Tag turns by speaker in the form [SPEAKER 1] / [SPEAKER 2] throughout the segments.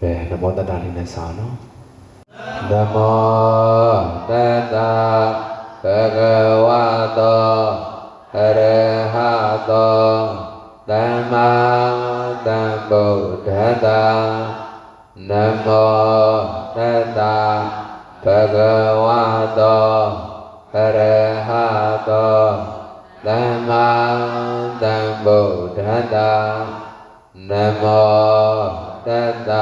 [SPEAKER 1] ဘယ်နမောတတ္တလေးနဲ့စာနော်နမောတတ္တဘဂဝတောအရဟတောသမ္မာသမ္ဗုဒ္ဓတ္တနမောတတ္တဘဂဝတောအရဟတောသမ္မာသမ္ဗုဒ္ဓတ္တနမော တတ္တ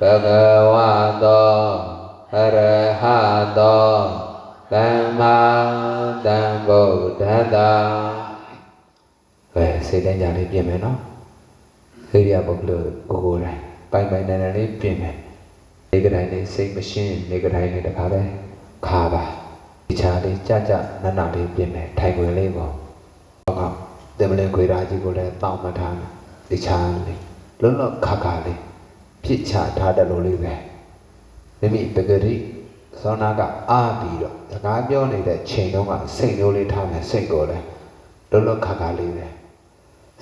[SPEAKER 1] ဘဂဝတောအရဟတောသမ္မာသမ္ဗုဒ္ဓတ္တပဲစိတ်တိုင်းကြလေးပြင်မယ်နော်ခေရိယပုဂ္ဂိုလ်ကိုကိုယ်တိုင်ပိုင်ပိုင်နိုင်နိုင်လေးပြင်မယ်ဒီကတိုင်းလေးစိတ်မရှင်းဒီကတိုင်းလေးတခါလဲခါပါဒီချာလေးကြကြနနလေးပြင်မယ်ထိုင်ွယ်လေးပေါ့ဟုတ်ကဲ့တမလင်ခွေရာကြီးကိုလည်းတောင်းမထားနဲ့ဒီချာလေး လုံးလုံးခါခါလေးဖြစ်ချထားတယ်လို့လေးပဲမိမိပဂရိသောနာကအားပြီးတော့စကားပြောနေတဲ့ချိန်တုန်းကစိတ်မျိုးလေးထားမယ်စိတ်ကိုလည်းလုံးလုံးခါခါလေးပဲ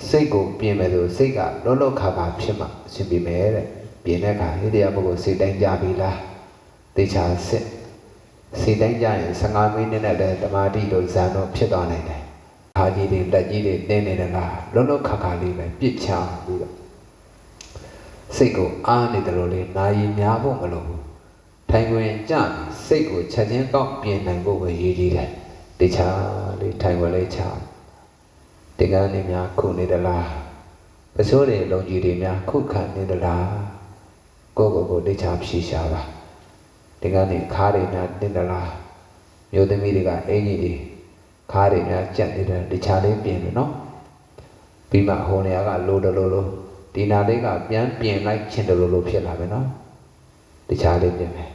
[SPEAKER 1] စိတ်ကိုပြင်မယ်ဆိုစိတ်ကလုံးလုံးခါခါဖြစ်မှအရှင်ပြမယ်တဲ့ပြင်တဲ့အခါဟိတရားပုဂ္ဂိုလ်စိတ်တိုင်းကြပြီလားတေချာစစ်စိတ်တိုင်းကြရင်15မိနစ်နဲ့လည်းတမာတိတို့ဇန်တို့ဖြစ်သွားနိုင်တယ်ခါကြီးတွေလက်ကြီးတွေတင်းနေတယ်လားလုံးလုံးခါခါလေးပဲပြစ်ချပြီးတော့ စိတ်ကိုအားနေတယ်လို့လေနာယီများဖို့မလိုဘူးထိုင်ခွင်ကြပြီးစိတ်ကိုချက်ချင်းကောက်ပြင်နိုင်ဖို့ပဲရည်ကြီးတယ်တခြားလေးထိုင်ခွင်လေးချဒီကန်းနေများခုနေတယ်လားပစိုးတွေလုံကြီးတွေများခုခံနေတယ်လားကိုယ့်ကိုယ်ကိုတခြားဖြေရှားပါဒီကန်းနေခါးတွေများတင်းတယ်လားမျိုးသမီးတွေကအင်ကြီးတွေခါးတွေများကြက်နေတယ်တခြားလေးပြင်တယ်နော်ပြီးမှဟိုနေရာကလိုတယ်လို့လို့ ဒီနာလေးကပြန်ပြင်လိုက်ချင်တယ်လို့လို့ဖြစ်လာပဲနော်တခြားလေးပြင်မယ်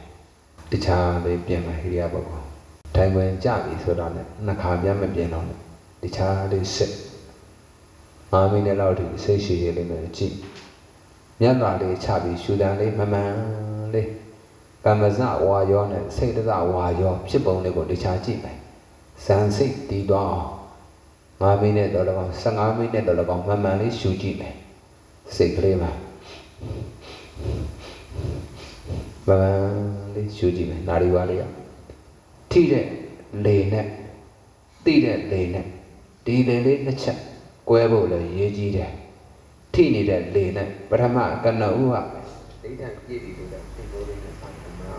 [SPEAKER 1] တခြားလေးပြင်မယ်ဟိရိယပုဂ္ဂိုလ်ထိုင်ဝင်ကြပြီဆိုတော့လည်းနှစ်ခါပြန်မပြင်တော့နဲ့တခြားလေးစစ်ငါးမိနစ်လောက်ထိစိတ်ရှိရလေးနဲ့ကြည့်မျက်နှာလေးချပြီးရှူတန်လေးမမှန်လေးကမ္မဇဝါယောနဲ့စိတ်တဇဝါယောဖြစ်ပုံလေးကိုတခြားကြည့်မယ်ဇန်စိတ်တည်တော့9မိနစ်တော့လည်းကောင်း15မိနစ်တော့လည်းကောင်းမှန်မှန်လေးရှူကြည့်မယ် စိတ်ကလေးပါမှန်မှန်လေးရှူကြည့်မယ်နာရီဝါလေးကထိတဲ့လေနဲ့တိတဲ့လေနဲ့ဒီလေလေးနှစ်ချက်ကွဲဖို့လည်းရေးကြီးတယ်ထိနေတဲ့လေနဲ့ပထမကနဦးကဒိဋ္ဌံပြည့်ပြီလို့လည်းသိလို့လေးနဲ့ဆိုင်မှာ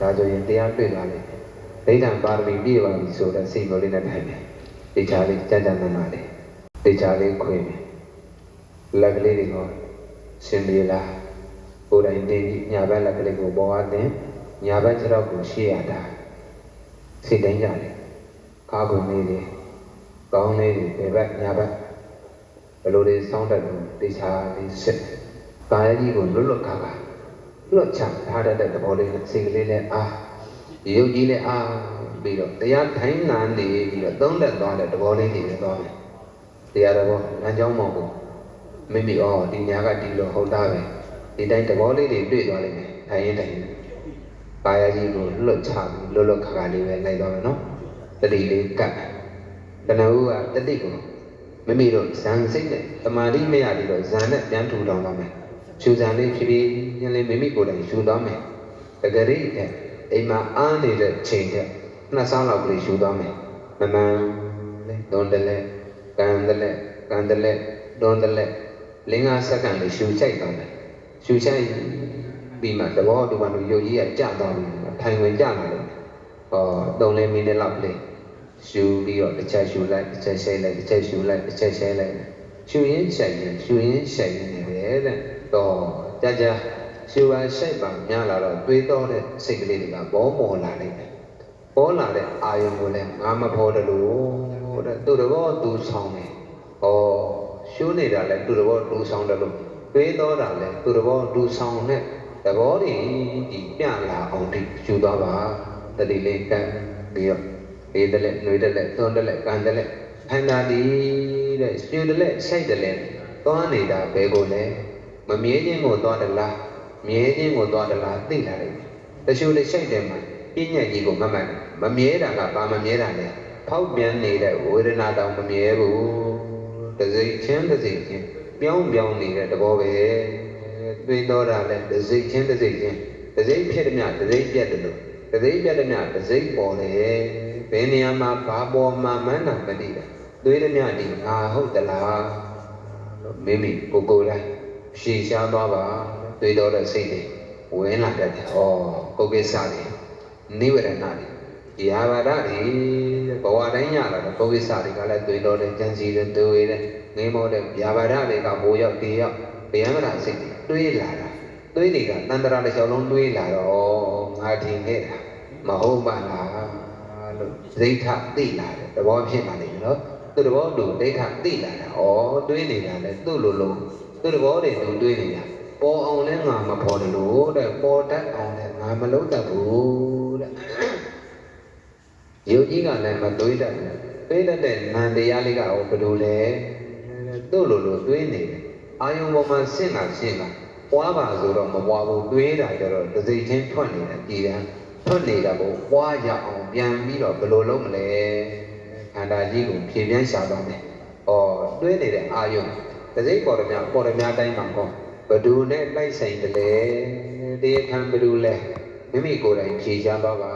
[SPEAKER 1] ဒါဆိုရင်တရားတွေ့သွားလိမ့်မယ်ဒိဋ္ဌံပါရမီပြည့်ပါပြီဆိုတော့စိတ်မျိုးလေးနဲ့ထိုင်တယ်။တေချာလေးကြကြနနာလေးတေချာလေးခွေတယ်။ လက်ကလေးတွေကိုရှင်ပြေလား။ကိုယ်တိုင်တင်းပြီးညာဘက်လက်ကလေးကိုပေါ်အားတင်ညာဘက်ခြေထောက်ကိုရှေ့ရတာ။စိတ်တိုင်းကြတယ်။ကားကုန်လေးတွေကောင်းလေးတွေဘယ်ဘက်ညာဘက်ဘယ်လိုလေးစောင်းတက်လို့တေချာလေးစစ်။ကာယကြီးကိုလွတ်လွတ်ခါခါလွတ်ချထားတတ်တဲ့သဘောလေးနဲ့စိတ်ကလေးနဲ့အာရုပ်ကြီးနဲ့အားပြီးတော့တရားထိုင်းနာနေပြီးတော့သုံးသက်သွားတဲ့သဘောလေးတွေပဲသွားမယ်တရားတော်လမ်းကြောင်းမဟုတ်ဘူး မိမိဩဒီညာကဒီလိုဟုတ်တာပဲဒီတိုင်းသဘောလေးတွေတွေ့သွားလိမ့်မယ်ထိုင်ရင်ထိုင်ရင်ပါရကြီးကိုလွတ်ချပြီးလွတ်လွတ်ခါခါလေးပဲလိုက်သွားမယ်နော်တတိလေးကတ်တဏှာဦးကတတိကိုမိမိတို့ဇန်စိတ်နဲ့တမာတိမရပြီးတော့ဇန်နဲ့ပြန်ထူထောင်သွားမယ်ရှူဇန်လေးဖြည်းဖြည်းချင်းလေးမိမိကိုယ်တိုင်ရှူသွားမယ်တကယ်ရဲ့အိမ်မှာအားနေတဲ့ချိန်တဲ့နှစ်ဆောင်းလောက်ကလေးယူသွားမယ်မမှန်လေဒွန်တလဲကန်တလဲကန်တလဲဒွန်တလဲ လင်း၅စက္ကန့်လေးယူချိုက်သွားမယ်ယူချိုက်ပြီးမှသဘောတူပါလို့ရုပ်ကြီးကကြသွားပြီထိုင်ဝင်ကြလာတယ်ဟော၃၄မိနစ်လောက်ကလေးယူပြီးတော့တစ်ချက်ယူလိုက်တစ်ချက်ရှိုက်လိုက်တစ်ချက်ယူလိုက်တစ်ချက်ရှိုက်လိုက်ယူရင်းရှိုက်ရင်ယူရင်းရှိုက်ရင်လည်းတဲ့တော့ကြကြရှူပါရှိုက်ပါများလာတော့တွေးတော့တဲ့စိတ်ကလေးတွေကဘောမော်လာလိမ့်မယ်။ပေါ်လာတဲ့အာယုံကိုလည်းငါမဖော်တယ်လို့တဲ့သူတော်ဘောသူဆောင်တယ်။ဟော ရှူနေတာလည်းသူတော်ဘောသူဆောင်တယ်လို့တွေးတော့တာလည်းသူတော်ဘောသူဆောင်တဲ့သဘောတည်းဒီပြလာအောင်ဒီရှူသွားပါတတိလေးကံပြီးတော့ေးတယ်လက်နှွေးတယ်လက်သွန်းတယ်လက်ကန်တယ်လက်ဖန်တာဒီတဲ့ရှူတယ်လက်ရှိုက်တယ်လက်သွားနေတာဘယ်ကိုလဲမမြဲခြင်းကိုသွားတယ်လားမြဲခြင်းကိုသွားတလားသိလာတယ်တချို့လည်းရှိုက်တယ်မှာပြဉ္ညာကြီးကိုမမှန်မမြဲတာကဘာမမြဲတာလဲဖောက်ပြန်နေတဲ့ဝေဒနာတောင်မမြဲဘူး တစိမ့်ချင်းတစိမ့်ချင်းပြောင်းပြောင်းနေတဲ့သဘောပဲတွေးတော့တာလဲတစိတ်ချင်းတစိတ်ချင်းတစိတ်ဖြစ်သည်မြတစိတ်ပြတ်တယ်လို့တစိတ်ပြတ်သည်မြတစိတ်ပေါ်တယ်ဘယ်နေရာမှာဘာပေါ်မှာမှန်းတာမသိတာတွေးသည်မြဒီငါဟုတ်သလားလို့မိမိကိုယ်ကိုယ်တိုင်းရှည်ရှားသွားပါတွေးတော့တဲ့စိတ်တွေဝင်လာတတ်တယ်ဩကိုယ်ကိစ္စတွေနိဝရဏတွေရာဘာဒတွေ ဘဝတိုင်းရလာတော့ကိုယ်ကိစ္စတွေကလည်းတွေးတော့တဲ့ကြံစီတဲ့တွေးတဲ့ငိမောတဲ့ရာဘာဒတွေကဘိုးရောက်တေရောက်ဗျံမရာစိတ်တွေတွေးလာတာတွေးတွေကတန်တရာတစ်ချောင်းလုံးတွေးလာတော့ငါထင်ခဲ့တာမဟုတ်ပါလားလို့ဒိဋ္ဌသိလာတယ်သဘောဖြစ်ပါလိမ့်မယ်နော်သူသဘောတူဒိဋ္ဌသိလာတာဩတွေးနေတာလေသူ့လိုလိုသူသဘောတွေသူတွေးနေတာပေါ်အောင်လဲငါမပေါ်တယ်လို့တဲ့ပေါ်တတ်အောင်လဲငါမလုပ်တတ်ဘူးတဲ့ ယုတ်ကြီးကလည်းမတွေးတတ်ဘူးတွေးတတ်တဲ့နန္တရားလေးကဟောဘယ်လိုလဲသူ့လိုလိုတွေးနေတယ်အာယုံပေါ်မှာဆင့်တာဆင့်တာပွားပါဆိုတော့မပွားဘူးတွေးတာကြတော့တစ်စိတ်ချင်းထွက်နေတာပြည်တယ်ထွက်နေတာကိုပွားရအောင်ပြန်ပြီးတော့ဘယ်လိုလုပ်မလဲခန္ဓာကြီးကိုဖြည့်ပြန်ရှာသွားမယ်ဩတွေးနေတဲ့အာယုံတစ်စိတ်ပေါ်ရမြပေါ်ရမြတိုင်းမှာဟောဘယ်သူနဲ့လိုက်ဆိုင်တယ်လဲတရားခံဘယ်သူလဲမိမိကိုယ်တိုင်ဖြေရှားသွားပါ